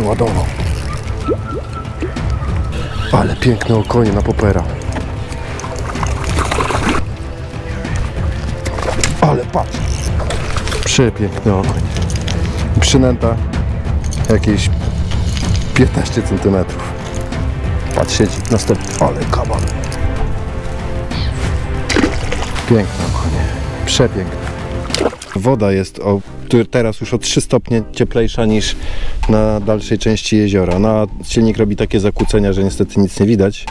przyładował. Ale piękne okonie na popera. Ale patrz. Przepiękny okoń. Przynęta jakieś 15 cm. Patrz, siedzi. Następny. Ale kaban. Piękne okonie. Przepiękne. Woda jest o, teraz już o 3 stopnie cieplejsza niż na dalszej części jeziora. No, a silnik robi takie zakłócenia, że niestety nic nie widać.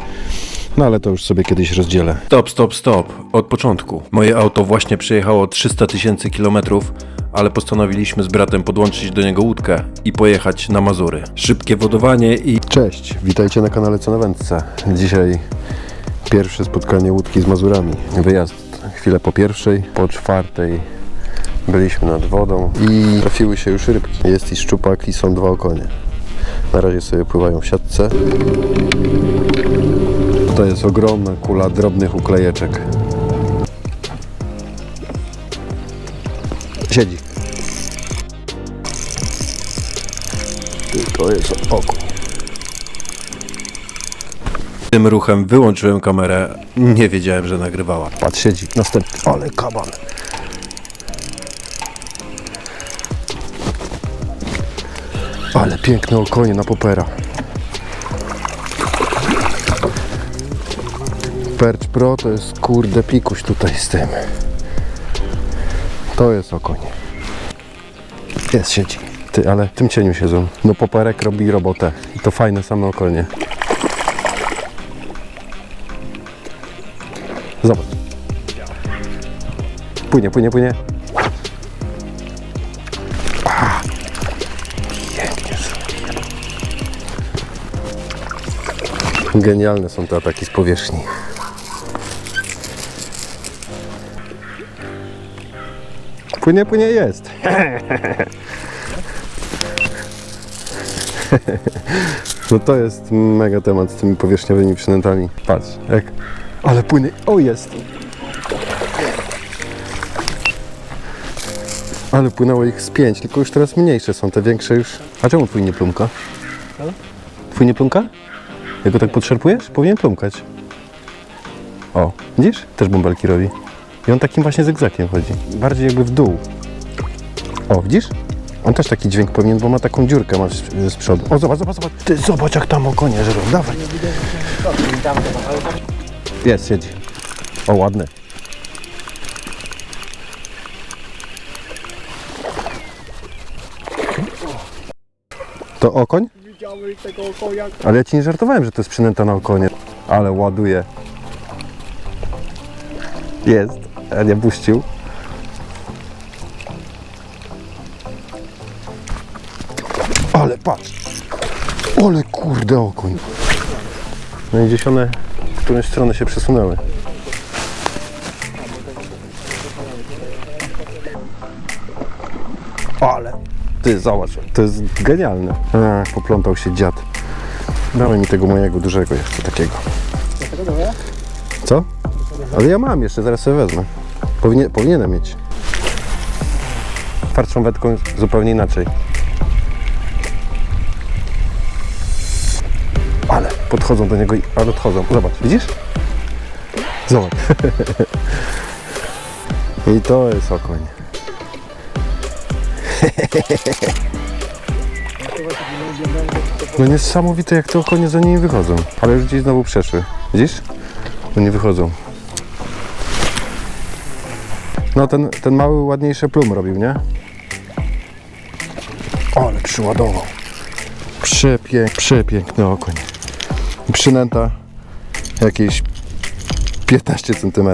No ale to już sobie kiedyś rozdzielę. Stop, stop, stop. Od początku. Moje auto właśnie przejechało 300 tysięcy kilometrów, ale postanowiliśmy z bratem podłączyć do niego łódkę i pojechać na Mazury. Szybkie wodowanie i Cześć, witajcie na kanale Co na Wędce. Dzisiaj pierwsze spotkanie łódki z Mazurami. Wyjazd chwilę po pierwszej, po czwartej byliśmy nad wodą i trafiły się już rybki. Jest i szczupak i są dwa okonie. Na razie sobie pływają w siatce. To jest ogromna kula drobnych uklejeczek. Siedzi. To jest okoń. tym ruchem wyłączyłem kamerę. Nie wiedziałem, że nagrywała. Patrz, siedzi. Następny. Ale kaban. Ale piękne okonie na popera. Perch Pro to jest kurde pikuś tutaj z tym. To jest okoń. Jest, siedzi. Ty, ale w tym cieniu siedzą. No poperek robi robotę. I to fajne same okonie. Zobacz. Płynie, płynie, płynie. Genialne są te ataki z powierzchni. Płynie, płynie, jest. No to jest mega temat z tymi powierzchniowymi przynętami. Patrz, jak... Ale płynie... O, jest! Ale płynęło ich z pięć, tylko już teraz mniejsze są, te większe już... A czemu twój nie plumka? Twój nie plumka? Jak go tak podszarpujesz? Powinien plumkać. O, widzisz? Też bąbelki robi. I on takim właśnie zygzakiem chodzi. Bardziej jakby w dół. O, widzisz? On też taki dźwięk powinien, bo ma taką dziurkę masz z przodu. O, zobacz, zobacz, zobacz. Ty zobacz jak tam okonie żerą. Dawaj. Jest, siedzi. O, ładny. To okoń? Tego? Ale ja ci nie żartowałem, że to jest przynęta na okonie. Ale ładuje. Jest. Ja nie puścił. Ale patrz. Ale kurde okoń. No i gdzieś one w którąś stronę się przesunęły. Ty zobacz, to jest genialne. Ach, poplątał się dziad. Dawaj mi tego mojego dużego jeszcze takiego. Co? Ale ja mam jeszcze, zaraz sobie wezmę. Powinien, powinienem mieć. Twardszą wędką zupełnie inaczej. Ale podchodzą do niego i ale odchodzą. Zobacz, widzisz? Zobacz. I to jest okoń. No niesamowite jak te okonie za nimi wychodzą. Ale już gdzieś znowu przeszły. Widzisz? No nie wychodzą. No ten, ten mały ładniejsze plum robił, nie? Ale przyładował. Przepięk, przepiękny okoń. Przynęta jakieś 15 cm.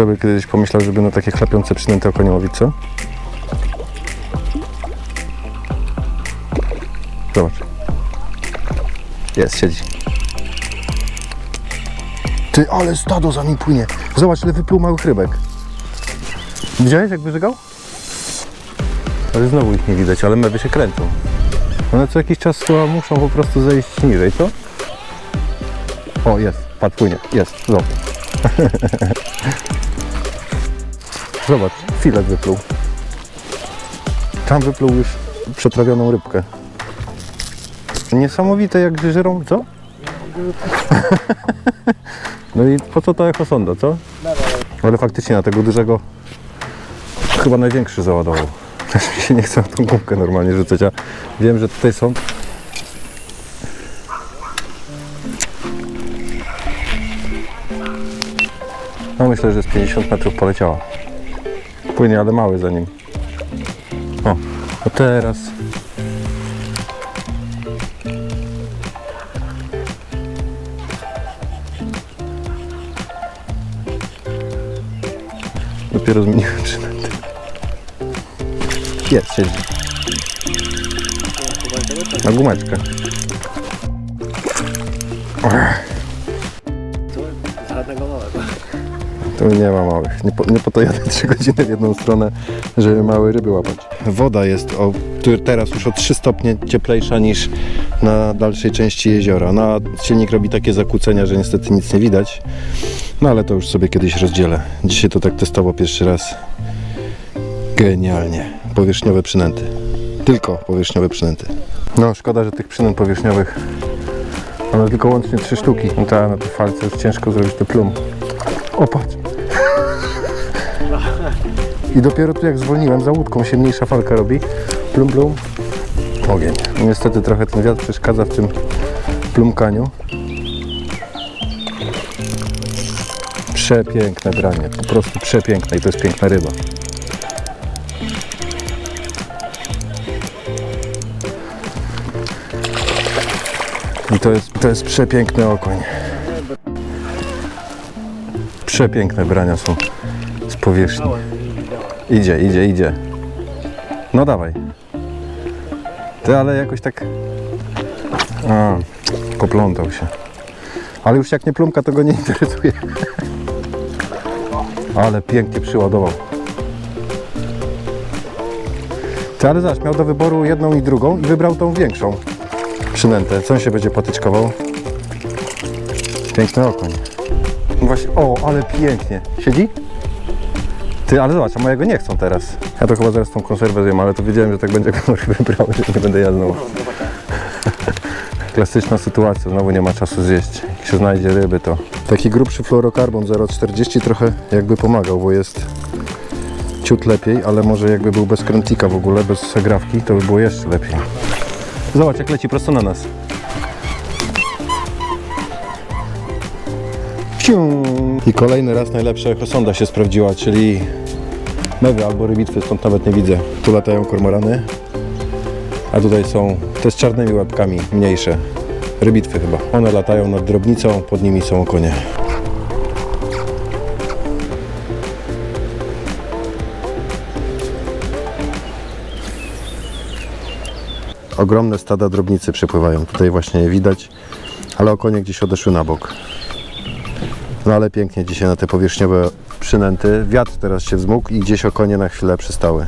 Kto kiedyś pomyślał, żeby na takie chlapiące przynęty okonie łowić, co? Zobacz. Jest, siedzi. Ty, ale stado za nim płynie. Zobacz, ile wypluł małych rybek. Widziałeś, jak wyżygał? Ale znowu ich nie widać, ale mewy się kręcą. One co jakiś czas chyba muszą po prostu zejść niżej, co? O, jest, patrz, płynie, jest, zobacz. Zobacz, filet wypluł. Tam wypluł już przetrawioną rybkę. Niesamowite jak żerą, co? No i po co to echosonda, co? Ale faktycznie na tego dużego chyba największy załadował. Też mi się nie chce na tą gumkę normalnie rzucać, a wiem, że tutaj są. No myślę, że z 50 metrów poleciała. Płynie, ale mały za nim. O, a teraz. Dopiero zmieniłem przynęty. Jest, siedzi. Na gumeczkę. Żadnego Tu nie ma małych. Nie po, nie po to jadę 3 godziny w jedną stronę, żeby małe ryby łapać. Woda jest o, teraz już o 3 stopnie cieplejsza niż na dalszej części jeziora. No, a silnik robi takie zakłócenia, że niestety nic nie widać. No ale to już sobie kiedyś rozdzielę. Dzisiaj to tak testowo pierwszy raz. Genialnie. Powierzchniowe przynęty. Tylko powierzchniowe przynęty. No szkoda, że tych przynęt powierzchniowych mamy tylko łącznie trzy sztuki. No ta na tej falce jest ciężko zrobić te plum. O patrz. I dopiero tu jak zwolniłem za łódką się mniejsza falka robi. Plum plum. Ogień. Niestety trochę ten wiatr przeszkadza w tym plumkaniu. Przepiękne branie, po prostu przepiękne i to jest piękna ryba. I to jest, to jest przepiękny okoń. Przepiękne brania są z powierzchni. Idzie, idzie, idzie. No dawaj. Ty, ale jakoś tak... A, poplątał się. Ale już jak nie plumka, to go nie interesuje. Ale pięknie przyładował. Ty, ale zobacz, miał do wyboru jedną i drugą i wybrał tą większą przynętę. Co on się będzie patyczkował? Piękny okoń. Właśnie, o, ale pięknie. Siedzi? Ty, ale zobacz, a mojego nie chcą teraz. Ja to chyba zaraz tą konserwę zjem, ale to wiedziałem, że tak będzie go wybrał, że nie będę ja znowu. Klasyczna sytuacja, znowu nie ma czasu zjeść. Jak się znajdzie ryby, to... Taki grubszy fluorokarbon 0,40 trochę jakby pomagał, bo jest ciut lepiej, ale może jakby był bez krętlika w ogóle, bez zagrawki, to by było jeszcze lepiej. Zobacz, jak leci prosto na nas. Ciu. I kolejny raz najlepsza echosonda się sprawdziła, czyli mewy albo rybitwy, stąd nawet nie widzę. Tu latają kormorany, a tutaj są te z czarnymi łapkami, mniejsze. Rybitwy chyba. One latają nad drobnicą, pod nimi są konie. Ogromne stada drobnicy przepływają. Tutaj właśnie je widać, ale okonie gdzieś odeszły na bok. No ale pięknie dzisiaj na te powierzchniowe przynęty. Wiatr teraz się wzmógł i gdzieś okonie na chwilę przystały.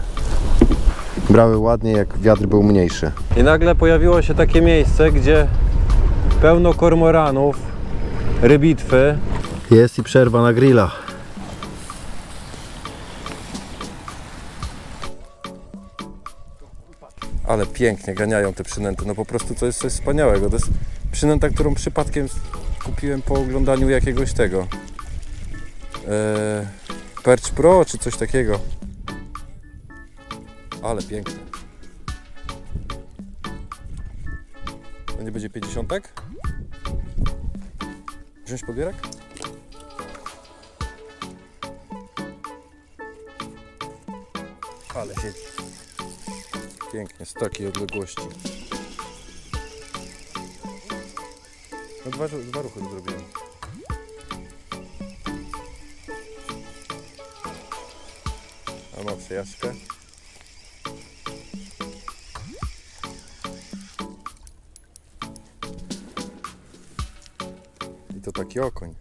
Brały ładnie, jak wiatr był mniejszy. I nagle pojawiło się takie miejsce, gdzie pełno kormoranów, rybitwy. Jest i przerwa na grilla. Ale pięknie ganiają te przynęty. No po prostu to jest coś wspaniałego. To jest przynęta, którą przypadkiem kupiłem po oglądaniu jakiegoś tego. Eee, Perch Pro czy coś takiego. Ale piękne. To nie będzie 50? Wziąć podbierak? Ale siedzi. Pięknie, z takiej odległości. Dwa, dwa ruchy zrobiłem. A ma przejażdżkę. I to taki okoń.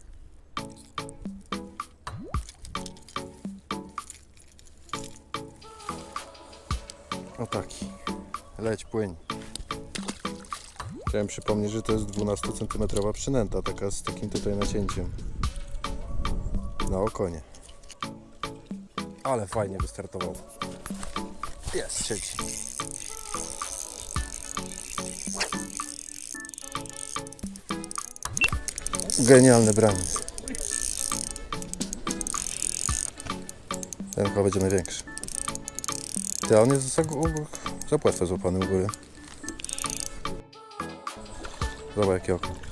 O taki. Leć, płyń. Chciałem przypomnieć, że to jest 12 cm przynęta, taka z takim tutaj nacięciem na okonie. Ale fajnie wystartował. Jest, siedzi. Genialny braniec. Ten chyba będzie największy. Ty, on jest za, za płetwę złapany u góry. Zobacz jakie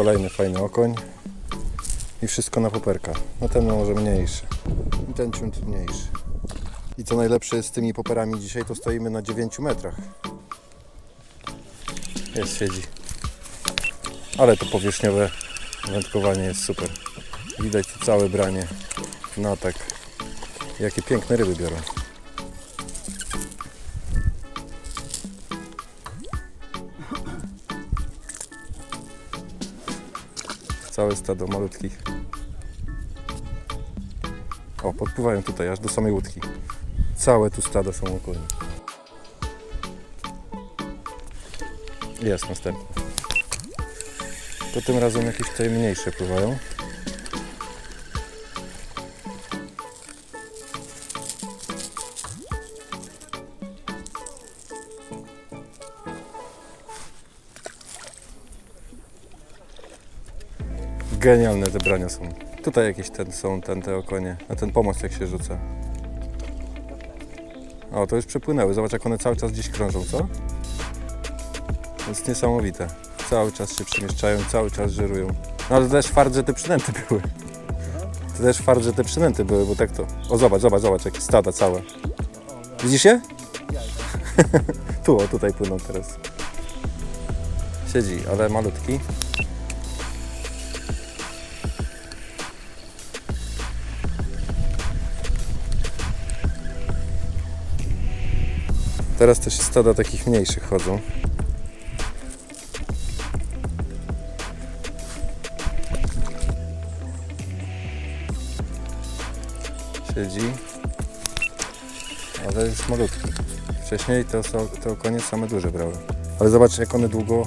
Kolejny fajny okoń. I wszystko na poperka. No ten może mniejszy. I ten ciut mniejszy. I co najlepsze jest z tymi poperami dzisiaj, to stoimy na 9 metrach. Jest, siedzi. Ale to powierzchniowe wędkowanie jest super. Widać całe branie na tak. Jakie piękne ryby biorą. Całe stado malutkich. O, podpływają tutaj aż do samej łódki. Całe tu stada są okolinie. Jest następny. To tym razem jakieś tutaj mniejsze pływają. Genialne te brania są. Tutaj jakieś ten są, ten, te okonie. Na ten pomost jak się rzuca. O, to już przepłynęły. Zobacz jak one cały czas gdzieś krążą, co? To jest niesamowite. Cały czas się przemieszczają, cały czas żerują. No ale to też fart, że te przynęty były. To też fart, że te przynęty były, bo tak to... O, zobacz, zobacz, zobacz, jakie stada całe. Widzisz je? tu, o, tutaj płyną teraz. Siedzi, ale malutki. Teraz też stada takich mniejszych chodzą. Siedzi. Ale jest malutki. Wcześniej to, są- to konie same duże brały. Ale zobacz jak one długo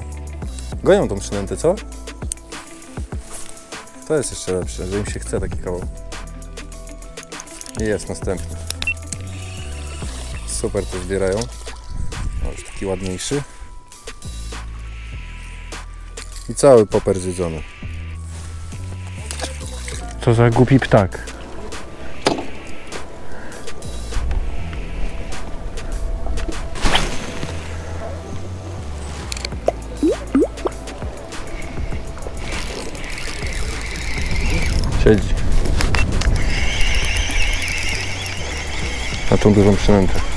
gonią tą przynętę, co? To jest jeszcze lepsze, że im się chce taki kawał. I jest następny. Super to zbierają. O, już taki ładniejszy. I cały poper zjedzony. Co za głupi ptak. Siedzi. Na tą dużą przynętę.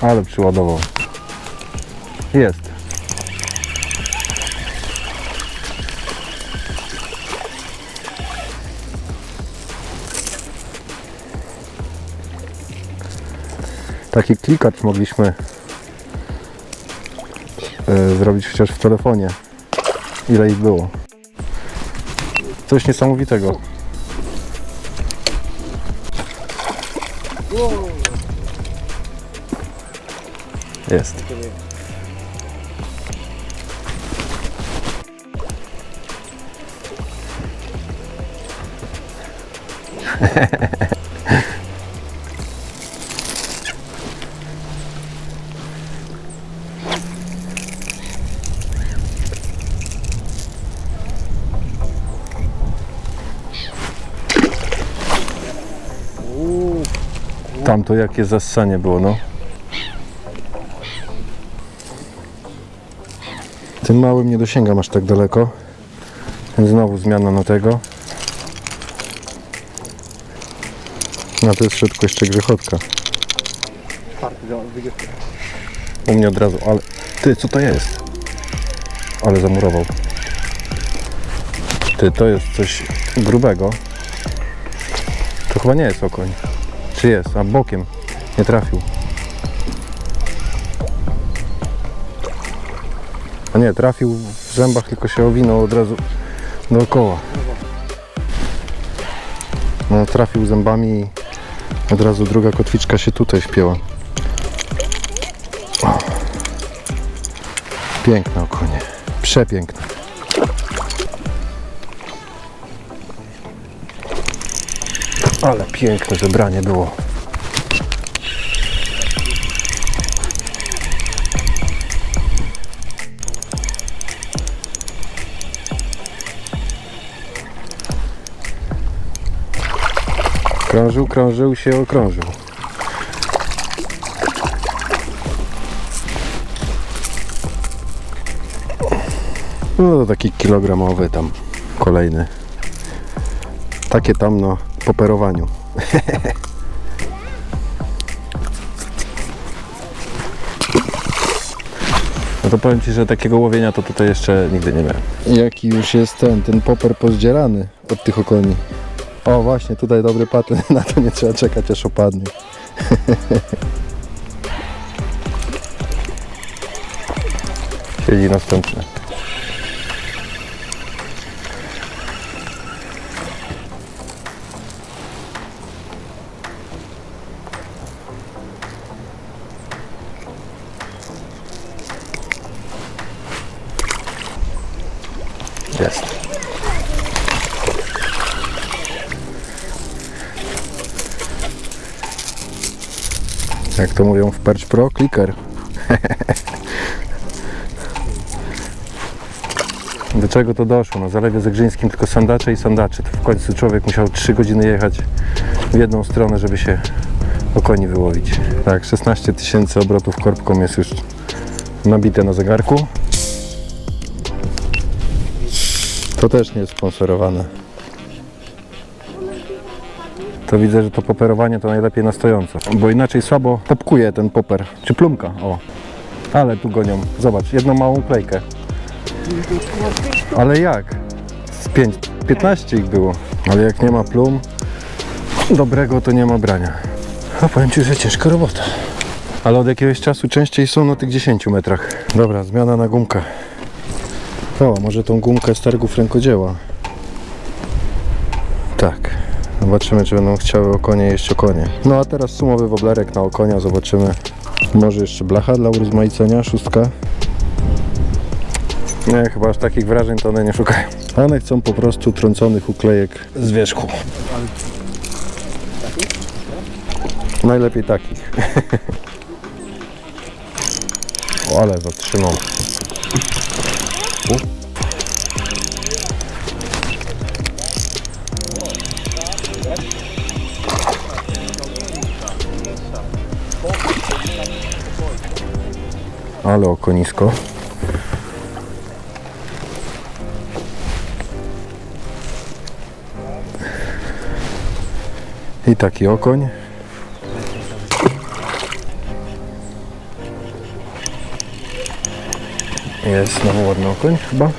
Ale przyładował. Jest. Taki klikacz mogliśmy e, zrobić chociaż w telefonie. Ile ich było. Coś niesamowitego. Jest. Tam to jakie zassanie było, no. Tym małym nie dosięgam aż tak daleko. Więc znowu zmiana na tego. Na to jest środku jeszcze grzechotka. u mnie od razu, ale ty, co to jest? Ale zamurował. Ty, to jest coś grubego. To chyba nie jest okoń. Czy jest? A bokiem. Nie trafił. A nie, trafił w zębach, tylko się owinął od razu dookoła. No, trafił zębami i od razu druga kotwiczka się tutaj śpięła. O. Piękne okonie. Przepiękne. Ale piękne zebranie było. Krążył, krążył się, okrążył. No to taki kilogramowy tam kolejny. Takie tam no po perowaniu. No to powiem Ci, że takiego łowienia to tutaj jeszcze nigdy nie miałem. Jaki już jest ten, ten poper pozdzierany od tych okoni. O właśnie, tutaj dobry patent, na to nie trzeba czekać aż opadnie. Siedzi następny. Jest. Jak to mówią w Perch Pro, kliker. Do czego to doszło? Na zalewie zegrzyńskim tylko sandacze i sandacze. To w końcu człowiek musiał 3 godziny jechać w jedną stronę, żeby się o koni wyłowić. Tak, 16 tysięcy obrotów korbką jest już nabite na zegarku. To też nie jest sponsorowane. To widzę, że to poperowanie to najlepiej na stojąco, bo inaczej słabo popkuje ten poper, czy plumka, o. Ale tu gonią, zobacz, jedną małą klejkę. Ale jak? Z 5, 15 ich było. Ale jak nie ma plum dobrego, to nie ma brania. A powiem Ci, że ciężka robota. Ale od jakiegoś czasu częściej są na tych 10 metrach. Dobra, zmiana na gumkę. O, może tą gumkę z targów rękodzieła. Tak. Zobaczymy, czy będą chciały okonie jeść okonie. No a teraz sumowy woblerek na okonia, zobaczymy. Może jeszcze blacha dla urozmaicenia, szóstka. Nie, chyba aż takich wrażeń to one nie szukają. One chcą po prostu trąconych uklejek z wierzchu. Najlepiej takich. o, ale zatrzymał. Ale okonisko. I taki okoń. Jest znowu ładny okoń chyba.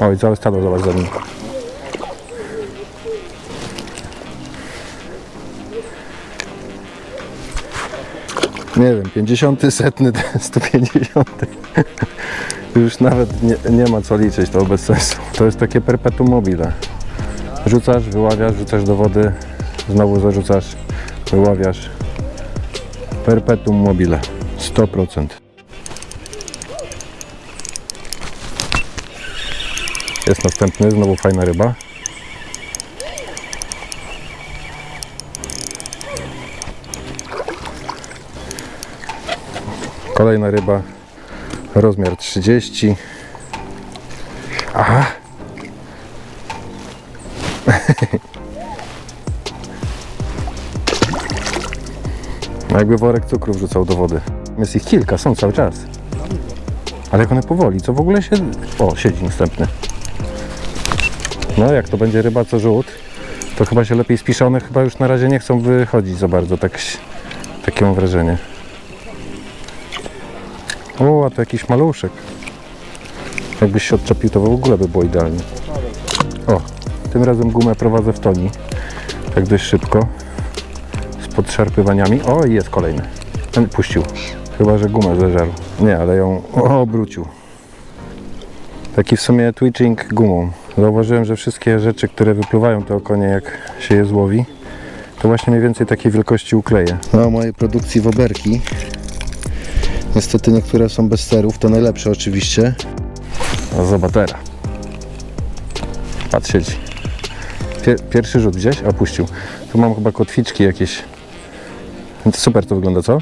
Oj, całe stado zobacz za nim. Nie wiem, 50, setny, 150. Już nawet nie, nie ma co liczyć, to bez sensu. To jest takie perpetuum mobile. Rzucasz, wyławiasz, rzucasz do wody, znowu zarzucasz, wyławiasz. Perpetuum mobile. 100%. Jest następny, znowu fajna ryba. Kolejna ryba, rozmiar 30. Aha. Jakby worek cukru wrzucał do wody. Jest ich kilka, są cały czas. Ale jak one powoli, co w ogóle się... O, siedzi następny. No, jak to będzie ryba co rzut, to chyba się lepiej spisze. Chyba już na razie nie chcą wychodzić za bardzo, tak takie mam wrażenie. O, a to jakiś maluszek. Jakbyś się odczepił, to w ogóle by było idealnie. O, tym razem gumę prowadzę w toni. Tak dość szybko. Z podszarpywaniami. O, i jest kolejny. Ten puścił. Chyba, że gumę zeżarł. Nie, ale ją obrócił. Taki w sumie twitching gumą. Zauważyłem, że wszystkie rzeczy, które wypływają to okonie, jak się je złowi, to właśnie mniej więcej takiej wielkości ukleję. No, mojej produkcji woberki. Niestety niektóre są bez sterów, to najlepsze oczywiście. No zobacz teraz. Patrz, siedzi. Pier, pierwszy rzut gdzieś, a puścił. Tu mam chyba kotwiczki jakieś. No Super to wygląda, co?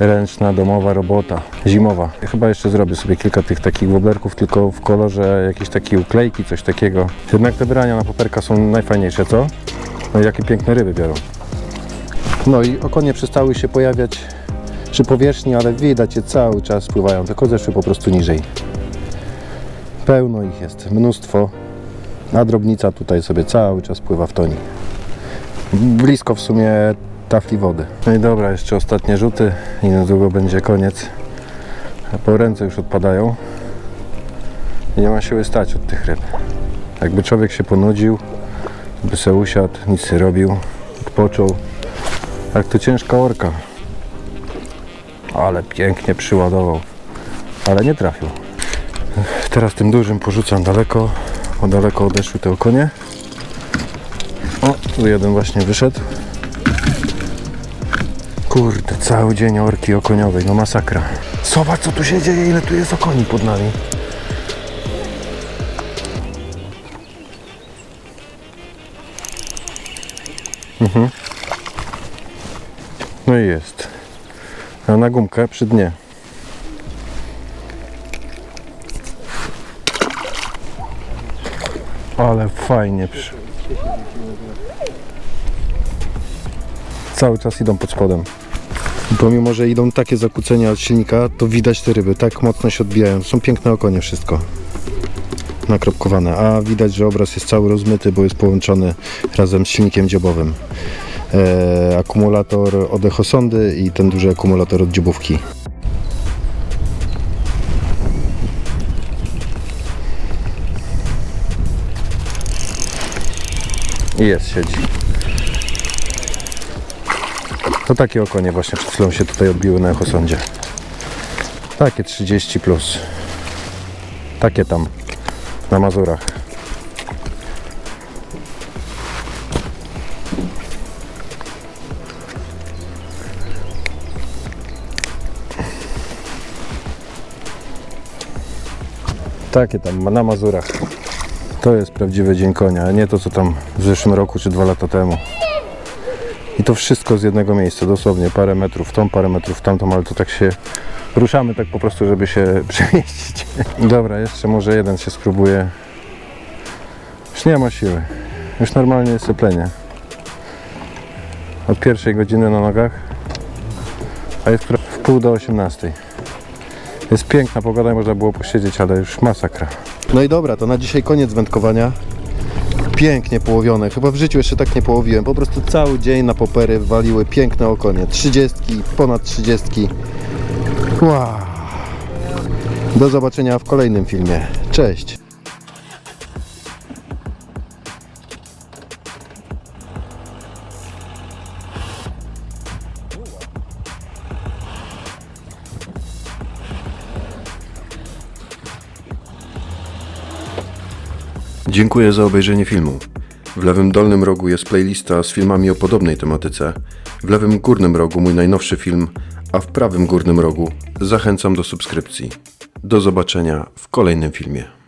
Ręczna, domowa robota, zimowa. Chyba jeszcze zrobię sobie kilka tych takich woblerków, tylko w kolorze jakiejś takiej uklejki, coś takiego. Jednak te brania na paperka są najfajniejsze, co? No i jakie piękne ryby biorą. No i okonie przestały się pojawiać przy powierzchni, ale widać je cały czas pływają, tylko zeszły po prostu niżej. Pełno ich jest, mnóstwo. A drobnica tutaj sobie cały czas pływa w toni. Blisko w sumie tafli wody. No i dobra, jeszcze ostatnie rzuty i niedługo będzie koniec. Po ręce już odpadają. Nie ma siły stać od tych ryb. Jakby człowiek się ponudził, by se usiadł, nic nie robił, odpoczął. Jak to ciężka orka. Ale pięknie przyładował. Ale nie trafił. Teraz tym dużym porzucam daleko, bo daleko odeszły te okonie. O, tu jeden właśnie wyszedł. Kurde, cały dzień orki okoniowej, no masakra. Zobacz co tu się dzieje, ile tu jest okoni pod nami. Mhm. No i jest. Na gumkę przy dnie. Ale fajnie. Cały czas idą pod spodem. Pomimo, że idą takie zakłócenia od silnika, to widać te ryby, tak mocno się odbijają. Są piękne okonie wszystko. Nakropkowane, a widać, że obraz jest cały rozmyty, bo jest połączony razem z silnikiem dziobowym. E, akumulator od echosondy i ten duży akumulator od dziobówki. I jest, siedzi. To takie okonie właśnie przed chwilą się tutaj odbiły na echosądzie. Takie 30 plus. Takie tam na Mazurach. Takie tam na Mazurach. To jest prawdziwy dzień konia, a nie to co tam w zeszłym roku czy dwa lata temu. I to wszystko z jednego miejsca, dosłownie parę metrów tą, parę metrów tamtą, ale to tak się ruszamy tak po prostu, żeby się przemieścić. Dobra, jeszcze może jeden się spróbuje. Już nie ma siły. Już normalnie jest syplenie. Od pierwszej godziny na nogach, a jest w pół do 18. Jest piękna pogoda i można było posiedzieć, ale już masakra. No i dobra, to na dzisiaj koniec wędkowania. Pięknie połowione. Chyba w życiu jeszcze tak nie połowiłem. Po prostu cały dzień na popery waliły piękne okonie. 30, ponad 30. Wow. Do zobaczenia w kolejnym filmie. Cześć. Dziękuję za obejrzenie filmu. W lewym dolnym rogu jest playlista z filmami o podobnej tematyce. W lewym górnym rogu mój najnowszy film, a w prawym górnym rogu zachęcam do subskrypcji. Do zobaczenia w kolejnym filmie.